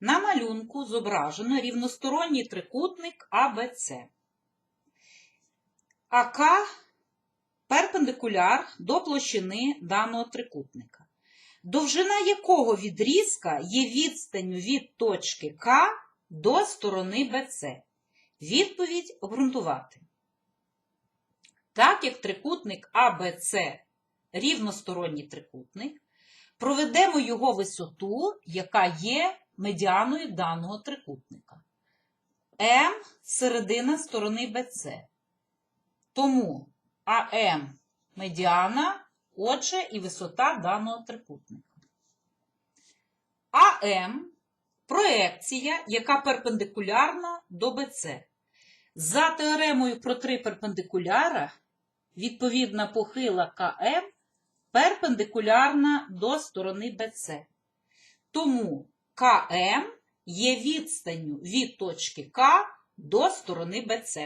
На малюнку зображено рівносторонній трикутник АБЦ. АК перпендикуляр до площини даного трикутника, довжина якого відрізка є відстанню від точки К до сторони БЦ. Відповідь обґрунтувати. Так як трикутник АБЦ рівносторонній трикутник, проведемо його висоту, яка є медіаною даного трикутника. М середина сторони БЦ. Тому АМ медіана, отже, і висота даного трикутника. АМ проекція, яка перпендикулярна до БЦ. За теоремою про три перпендикуляра, відповідна похила КМ перпендикулярна до сторони БЦ. Тому КМ є відстанню від точки К до сторони БЦ.